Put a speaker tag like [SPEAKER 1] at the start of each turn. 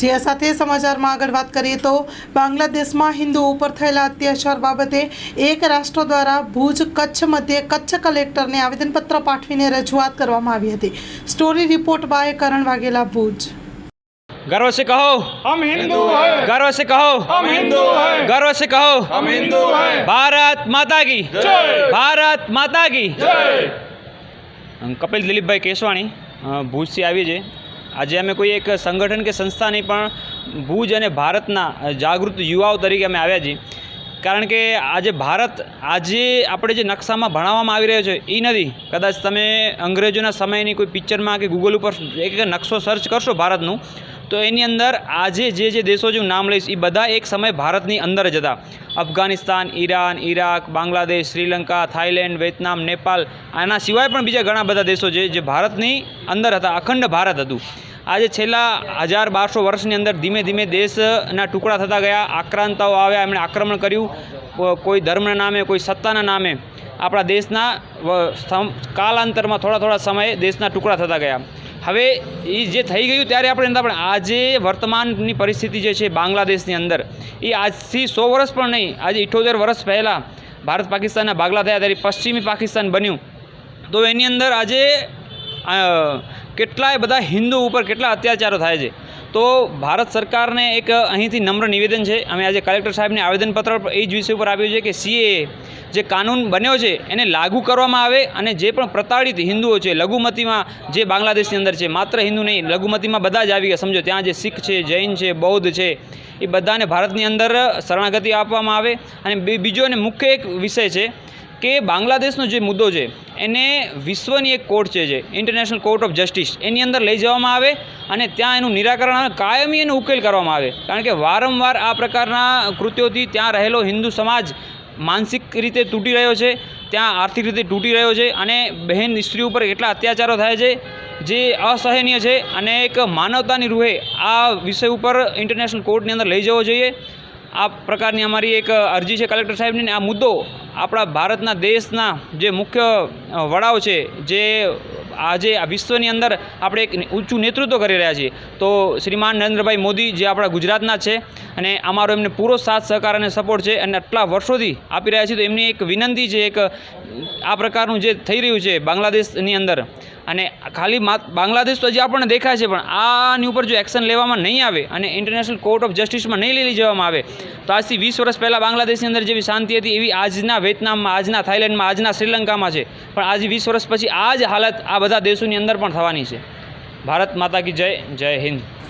[SPEAKER 1] જે સાથે સમાચારમાં આગળ વાત કરીએ તો બાંગ્લાદેશમાં હિન્દુઓ ઉપર થયેલા અત્યાચાર બાબતે એક રાષ્ટ્ર દ્વારા ભુજ કચ્છ મધ્યે કચ્છ કલેક્ટરને આવેદનપત્ર પાઠવીને રજૂઆત કરવામાં આવી હતી story report by Karan Vaghela Bhuj
[SPEAKER 2] गर्व से કહો
[SPEAKER 3] हम हिंदू हैं
[SPEAKER 2] गर्व से કહો
[SPEAKER 3] हम हिंदू हैं
[SPEAKER 2] गर्व से કહો
[SPEAKER 3] हम हिंदू हैं
[SPEAKER 2] ભારત માતા કી
[SPEAKER 3] જય!
[SPEAKER 2] ભારત માતા કી
[SPEAKER 3] जय
[SPEAKER 2] કપિલ દિલીપભાઈ કેશવાણી અ, ભુજથી આવી છે આજે અમે કોઈ એક સંગઠન કે સંસ્થા નહીં પણ ભુજ અને ભારતના જાગૃત યુવાઓ તરીકે અમે આવ્યા છીએ. કારણ કે આજે ભારત આજે આપણે જે નકશામાં ભણાવવામાં આવી રહ્યો છે એ નથી. કદાચ તમે અંગ્રેજોના સમયની કોઈ પિક્ચરમાં કે ગૂગલ ઉપર એક એક નકશો સર્ચ કરશો ભારતનું, તો એની અંદર આજે જે જે દેશો જે હું નામ લઈશ એ બધા એક સમય ભારતની અંદર જ હતા. Afghanistan, Iran, Iraq, Bangladesh, Sri Lanka Thailand Vietnam, Nepal, આના સિવાય પણ બીજા ઘણા બધા દેશો છે જે ભારતની અંદર હતા, અખંડ ભારત હતું. આજે છેલ્લા હજાર બારસો વર્ષની અંદર ધીમે ધીમે દેશના ટુકડા થતા ગયા. આક્રાંતાઓ આવ્યા, એમણે આક્રમણ કર્યું. કોઈ ધર્મના નામે, કોઈ સત્તાના નામે આપણા દેશના કાલાંતરમાં થોડા થોડા સમયે દેશના ટુકડા થતા ગયા. હવે એ જે થઈ ગયું ત્યારે આપણે નતા પણ આજે વર્તમાનની પરિસ્થિતિ જે છે બાંગ્લાદેશની અંદર એ આજથી સો વર્ષ પણ નહીં, આજે ઇઠોતેર વર્ષ પહેલાં ભારત પાકિસ્તાનના ભાગલા થયા, ત્યારે પશ્ચિમી પાકિસ્તાન બન્યું. તો એની અંદર આજે કેટલાય બધા હિન્દુ ઉપર કેટલા અત્યાચારો થાય છે. તો ભારત સરકારને એક અહીંથી નમ્ર નિવેદન છે. અમે આજે કલેક્ટર સાહેબને આવેદનપત્ર એ જ વિષય ઉપર આપ્યું છે કે સીએ જે કાનૂન બન્યો છે એને લાગુ કરવામાં આવે અને જે પણ પ્રતાડિત હિન્દુઓ છે, લઘુમતીમાં જે બાંગ્લાદેશની અંદર છે, માત્ર હિન્દુ નહીં, લઘુમતીમાં બધા જ આવી ગયા. સમજો, ત્યાં જે શીખ છે, જૈન છે, બૌદ્ધ છે, એ બધાને ભારતની અંદર શરણાગતિ આપવામાં આવે. અને બીજો અને મુખ્ય એક વિષય છે કે બાંગ્લાદેશનો જે મુદ્દો છે, એને વિશ્વની એક કોર્ટ છે જે ઇન્ટરનેશનલ કોર્ટ ઓફ જસ્ટિસ એની અંદર લઈ જવામાં આવે અને ત્યાં એનું નિરાકરણ કાયમી એનો ઉકેલ કરવામાં આવે. કારણ કે વારંવાર આ પ્રકારના કૃત્યોથી ત્યાં રહેલો હિન્દુ સમાજ માનસિક રીતે તૂટી રહ્યો છે, ત્યાં આર્થિક રીતે તૂટી રહ્યો છે અને બહેન સ્ત્રી ઉપર કેટલા અત્યાચારો થાય છે, જે અસહનીય છે અને એક માનવતાની રૂહે આ વિષય ઉપર ઇન્ટરનેશનલ કોર્ટની અંદર લઈ જવો જોઈએ. આ પ્રકારની અમારી એક અરજી છે કલેક્ટર સાહેબની આ મુદ્દો આપણા ભારતના દેશના જે મુખ્ય વડાઓ છે, જે આજે આ વિશ્વની અંદર આપણે એક ઊંચું નેતૃત્વ કરી રહ્યા છીએ. તો શ્રીમાન નરેન્દ્રભાઈ મોદી જે આપણા ગુજરાતના છે અને અમારો એમને પૂરો સાથ, સહકાર અને સપોર્ટ છે અને આટલા વર્ષોથી આપી રહ્યા છીએ, તો એમની એક વિનંતી છે, એક આ પ્રકારનું જે થઈ રહ્યું છે બાંગ્લાદેશની અંદર અને ખાલી બાંગ્લાદેશ તો હજી આપણને દેખાય છે, પણ આની ઉપર જો એક્શન લેવામાં નહીં આવે અને ઇન્ટરનેશનલ કોર્ટ ઓફ જસ્ટિસમાં નહીં લઈ જવામાં આવે, તો આજથી વીસ વર્ષ પહેલાં બાંગ્લાદેશની અંદર જેવી શાંતિ હતી એવી આજના વિયેતનામમાં, આજના થાઇલેન્ડમાં, આજના શ્રીલંકામાં છે. પણ આજે વીસ વર્ષ પછી આ જ હાલત આ બધા દેશોની અંદર પણ થવાની છે. ભારત માતા કી જય જય હિન્દ.